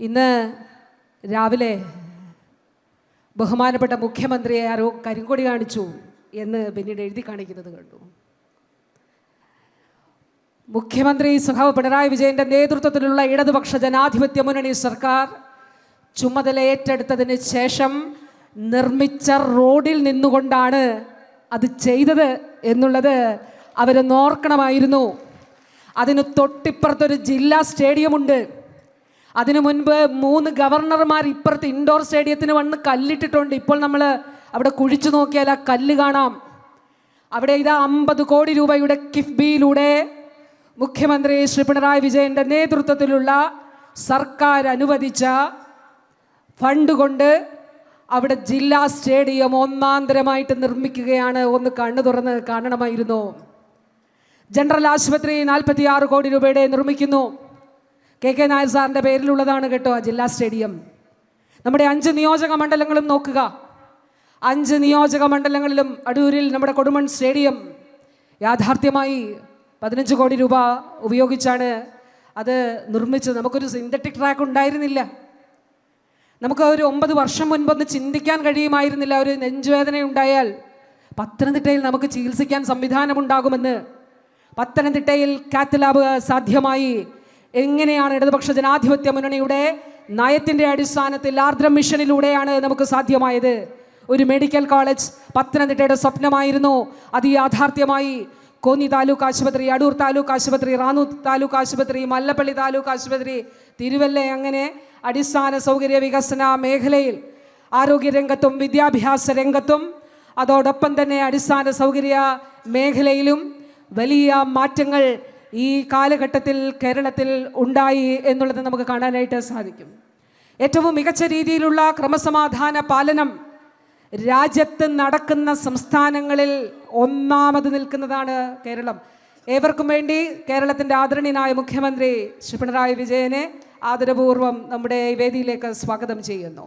ഇന്ന് രാവിലെ ബഹുമാനപ്പെട്ട മുഖ്യമന്ത്രിയെ ആരോ കരിങ്കൊടി കാണിച്ചു എന്ന് പിന്നീട് എഴുതി കാണിക്കുന്നത് കണ്ടു. മുഖ്യമന്ത്രി സഖാവ് പിണറായി വിജയന്റെ നേതൃത്വത്തിലുള്ള ഇടതുപക്ഷ ജനാധിപത്യ മുന്നണി സർക്കാർ ചുമതല ഏറ്റെടുത്തതിന് ശേഷം നിർമ്മിച്ച റോഡിൽ നിന്നുകൊണ്ടാണ് അത് ചെയ്തത് എന്നുള്ളത് അവരൊന്ന് നോർക്കണമായിരുന്നു അതിന് തൊട്ടിപ്പുറത്തൊരു ജില്ലാ സ്റ്റേഡിയമുണ്ട്. അതിനു മുൻപ് മൂന്ന് ഗവർണർമാർ ഇപ്പുറത്ത് ഇൻഡോർ സ്റ്റേഡിയത്തിന് വന്ന് കല്ലിട്ടിട്ടുണ്ട്. ഇപ്പോൾ നമ്മൾ അവിടെ കുഴിച്ചു നോക്കിയാൽ ആ കല്ല് കാണാം. അവിടെ ഇതാ അമ്പത് കോടി രൂപയുടെ കിഫ്ബിയിലൂടെ മുഖ്യമന്ത്രി ശ്രീ പിണറായി വിജയന്റെ നേതൃത്വത്തിലുള്ള സർക്കാർ അനുവദിച്ച ഫണ്ട് കൊണ്ട് അവിടെ ജില്ലാ സ്റ്റേഡിയം ഒന്നാന്തരമായിട്ട് നിർമ്മിക്കുകയാണ്. ഒന്ന് കണ്ണു തുറന്ന് കാണണമായിരുന്നു. ജനറൽ ആശുപത്രി നാൽപ്പത്തി ആറ് കോടി രൂപയുടെ നിർമ്മിക്കുന്നു. കെ കെ നായർ സാറിന്റെ പേരിലുള്ളതാണ് കേട്ടോ ആ ജില്ലാ സ്റ്റേഡിയം. നമ്മുടെ അഞ്ച് നിയോജക മണ്ഡലങ്ങളും നോക്കുക. അഞ്ച് നിയോജക മണ്ഡലങ്ങളിലും അടൂരിൽ നമ്മുടെ കൊടുമൺ സ്റ്റേഡിയം യാഥാർത്ഥ്യമായി പതിനഞ്ച് കോടി രൂപ ഉപയോഗിച്ചാണ് അത് നിർമ്മിച്ചത്. നമുക്കൊരു സിന്തറ്റിക് ട്രാക്ക് ഉണ്ടായിരുന്നില്ല. നമുക്ക് ഒരു ഒമ്പത് വർഷം മുൻപൊന്ന് ചിന്തിക്കാൻ കഴിയുമായിരുന്നില്ല. ഒരു നെഞ്ചുവേദന ഉണ്ടായാൽ പത്തനംതിട്ടയിൽ നമുക്ക് ചികിത്സിക്കാൻ സംവിധാനമുണ്ടാകുമെന്ന് പത്തനംതിട്ടയിൽ കാത്ത് ലാബ് സാധ്യമായി എങ്ങനെയാണ് ഇടതുപക്ഷ ജനാധിപത്യ മുന്നണിയുടെ നയത്തിന്റെ അടിസ്ഥാനത്തിൽ ആർദ്ര മിഷനിലൂടെയാണ് നമുക്ക് സാധ്യമായത്? ഒരു മെഡിക്കൽ കോളേജ് പത്തനംതിട്ടയുടെ സ്വപ്നമായിരുന്നു. അത് യാഥാർത്ഥ്യമായി കോന്നി താലൂക്ക് ആശുപത്രി അടൂർ താലൂക്ക് ആശുപത്രി റാന്നൂർ താലൂക്ക് ആശുപത്രി മല്ലപ്പള്ളി താലൂക്ക് ആശുപത്രി തിരുവല്ല അങ്ങനെ അടിസ്ഥാന സൗകര്യ വികസന മേഖലയിൽ ആരോഗ്യരംഗത്തും വിദ്യാഭ്യാസ രംഗത്തും അതോടൊപ്പം തന്നെ അടിസ്ഥാന സൗകര്യ മേഖലയിലും വലിയ മാറ്റങ്ങൾ ഈ കാലഘട്ടത്തിൽ കേരളത്തിൽ ഉണ്ടായി എന്നുള്ളത് നമുക്ക് കാണാനായിട്ട് സാധിക്കും. ഏറ്റവും മികച്ച രീതിയിലുള്ള ക്രമസമാധാന പാലനം രാജ്യത്ത് നടക്കുന്ന സംസ്ഥാനങ്ങളിൽ ഒന്നാമത് നിൽക്കുന്നതാണ് കേരളം. ഏവർക്കും വേണ്ടി കേരളത്തിന്റെ ആദരണീയനായ മുഖ്യമന്ത്രി ശ്രീ പിണറായി വിജയനെ ആദരപൂർവം നമ്മുടെ വേദിയിലേക്ക് സ്വാഗതം ചെയ്യുന്നു.